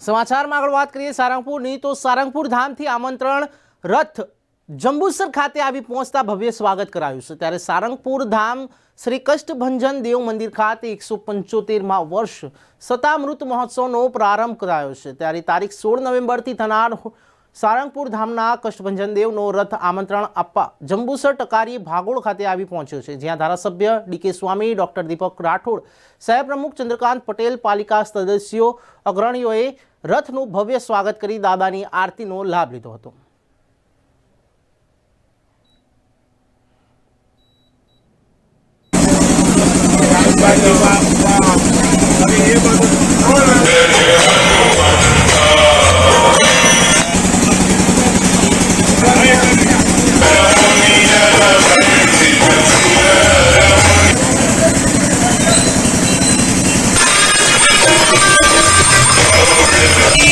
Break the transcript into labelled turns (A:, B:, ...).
A: સમાચારમાં આગળ વાત કરીએ સારંગપુરની, તો સારંગપુર ધામથી આમંત્રણ રથ જંબુસર ખાતે આવી પહોંચતા ભવ્ય સ્વાગત કરાયું છે. ત્યારે સારંગપુર ધામ શ્રી કષ્ટભંજન દેવ મંદિર ખાતે એકસો પંચોતેરમાં વર્ષ સતામૃત મહોત્સવનો પ્રારંભ કરાયો છે. ત્યારે તારીખ સોળ નવેમ્બરથી થનાર સારંગપુર ધામના કષ્ટભંજન દેવનો રથ આમંત્રણ આપવા જંબુસર ટકારી ભાગોળ ખાતે આવી પહોંચ્યો છે, જ્યાં ધારાસભ્ય ડીકે સ્વામી, ડોક્ટર દીપક રાઠોડ સાહેબ પ્રમુખ ચંદ્રકાંત પટેલ, પાલિકા સદસ્યો, અગ્રણીઓએ રથનું ભવ્ય સ્વાગત કરી દાદાની આરતીનો લાભ લીધો હતો. Yeah.